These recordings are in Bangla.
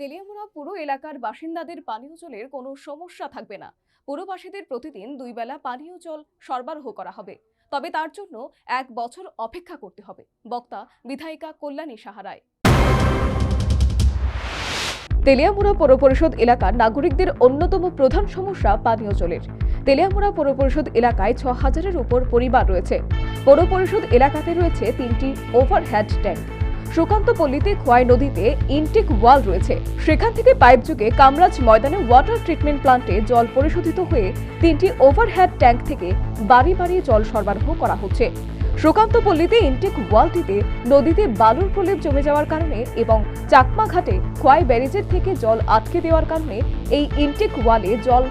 তেলিয়ামুড়া পুরো এলাকার বাসিন্দাদের পানীয় জলের কোনো সমস্যা থাকবে না। পুরবাসীদের প্রতিদিন দুই বেলা পানীয় জল সরবরাহ করা হবে। তবে তার জন্য এক বছর অপেক্ষা করতে হবে। বক্তা বিধায়িকা কল্যাণী সাহারায় তেলিয়ামুড়া পৌর পরিষদ এলাকার নাগরিকদের অন্যতম প্রধান সমস্যা পানীয় জলের। তেলিয়ামুড়া পৌর পরিষদ এলাকায় ছ হাজারের উপর পরিবার রয়েছে। পৌর পরিষদ এলাকাতে রয়েছে তিনটি ওভারহেড ট্যাঙ্ক। সুকান্ত পল্লীতে খোয়াই নদীতে ইনটেক ওয়াল রয়েছে। সেখান থেকে পাইপ যুগে কামরাজ ময়দানে ওয়াটার ট্রিটমেন্ট প্লান্টে জল পরিশোধিত হয়ে তিনটি ওভারহেড ট্যাঙ্ক থেকে বাড়ি বাড়ি জল সরবরাহ করা হচ্ছে। সুকান্ত পল্লীতে ইনটেক ওয়ালটিতে নদীতে বালুর প্রলেপ জমে যাওয়ার কারণে এবং চাকমা ঘাটে খোয়াই ব্যারেজের থেকে জল আটকে দেওয়ার কারণে এই ইনটেক ওয়ালে জল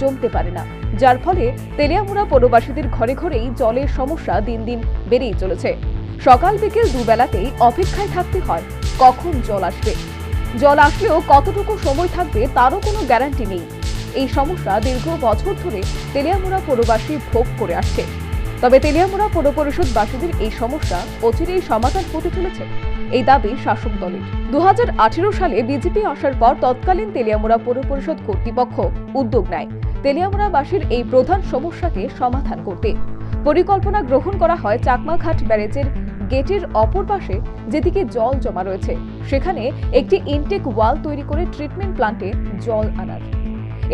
জমতে পারে না। যার ফলে তেলিয়ামুড়া পৌরবাসীদের ঘরে ঘরেই জলের সমস্যা দিন দিন বেড়েই চলেছে। সকাল বিকেল দুবেলাতেই অপেক্ষায় থাকতে হয়, কখন জল আসবে? জল আসলেও কতটুকু সময় থাকবে তারও কোনো গ্যারান্টি নেই। এই সমস্যা দীর্ঘ বছর ধরে তেলিয়ামুড়া পৌরবাসী ভোগ করে আসছে। তবে তেলিয়ামুড়া পৌর পরিষদবাসীদের এই সমস্যা অচিরেই সমাধান হতে চলেছে, এই দাবি শাসক দলের। দু হাজার আঠেরো সালে বিজেপি আসার পর তৎকালীন তেলিয়ামুড়া পৌর পরিষদ কর্তৃপক্ষ উদ্যোগ নেয় তেলিয়ামুড়াবাসীর এই প্রধান সমস্যাকে সমাধান করতে। পরিকল্পনা গ্রহণ করা হয় চাকমাঘাট ব্যারেজের গেটের অপর পাশে যেদিকে জল জমা রয়েছে, সেখানে একটি ইনটেক ওয়াল তৈরি করে ট্রিটমেন্ট প্লান্টে জল আনার।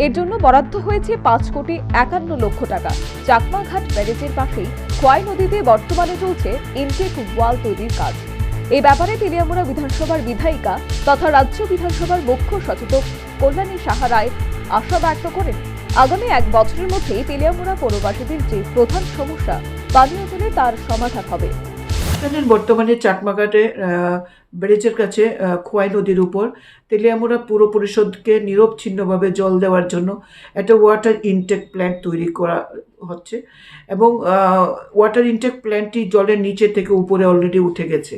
এর জন্য বরাদ্দ হয়েছে পাঁচ কোটি একান্ন লক্ষ টাকা। চাকমাঘাট ব্যারেজের পাশেই খোয়াই নদীতে বর্তমানে চলছে ইনটেক ওয়াল তৈরির কাজ। এ ব্যাপারে তেলিয়ামুড়া বিধানসভার বিধায়িকা তথা রাজ্য বিধানসভার মুখ্য সচেতক কল্যাণী সাহা রায় আশা ব্যক্ত করেন, আগামী এক বছরের মধ্যেই তেলিয়ামুড়া পৌরবাসীদের যে প্রধান সমস্যা পানীয় জলে তার সমাধান হবে। জানেন বর্তমানে চাকমাঘাটে ব্রিজের কাছে খোয়াই নদীর উপর। তেলিয়ামুড়া পুর পরিষদকে নিরবচ্ছিন্নভাবে জল দেওয়ার জন্য একটা ওয়াটার ইনটেক প্ল্যান্ট তৈরি করা হচ্ছে এবং ওয়াটার ইনটেক প্ল্যান্টটি জলের নিচে থেকে উপরে অলরেডি উঠে গেছে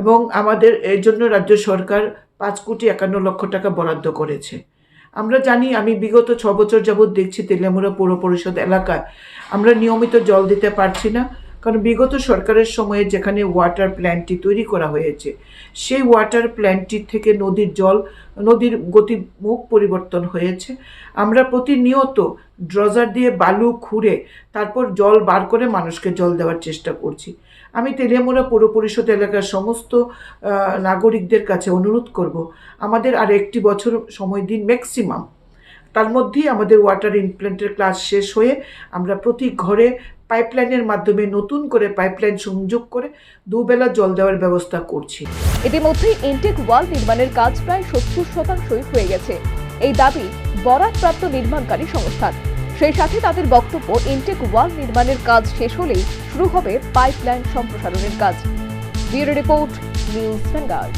এবং আমাদের এর জন্য রাজ্য সরকার পাঁচ কোটি একান্ন লক্ষ টাকা বরাদ্দ করেছে। আমরা জানি, আমি বিগত ছ বছর যাবৎ দেখছি তেলিয়ামুড়া পৌর পরিষদ এলাকায় আমরা নিয়মিত জল দিতে পারছি না। কারণ বিগত সরকারের সময়ে যেখানে ওয়াটার প্ল্যান্টটি তৈরি করা হয়েছে, সেই ওয়াটার প্ল্যান্টটি থেকে নদীর জল, নদীর গতিমুখ পরিবর্তন হয়েছে। আমরা প্রতিনিয়ত ড্রজার দিয়ে বালু খুঁড়ে তারপর জল বার করে মানুষকে জল দেওয়ার চেষ্টা করছি। আমি তেলিয়ামুড়া পৌর পরিষদ এলাকার সমস্ত নাগরিকদের কাছে অনুরোধ করব, আমাদের আর একটি বছর সময় দিন ম্যাক্সিমাম তার মধ্যেই আমাদের ওয়াটার ইমপ্ল্যান্টের ক্লাস শেষ হয়ে আমরা প্রতি ঘরে পাইপলাইনের মাধ্যমে নতুন করে পাইপলাইন সংযোগ করে দুবেলা জল দেওয়ার ব্যবস্থা করছি। ইতিমধ্যেই ইনটেক ওয়াল নির্মাণের কাজ প্রায় সত্তর শতাংশই হয়ে গেছে। এই দাবি বরাদপ্রাপ্ত নির্মাণকারী সংস্থার। সেই সাথে তাদের বক্তব্য ইনটেক ওয়াল নির্মাণের কাজ শেষ হলেই শুরু হবে পাইপলাইন সম্প্রসারণের কাজ। Bureau report, news vanguard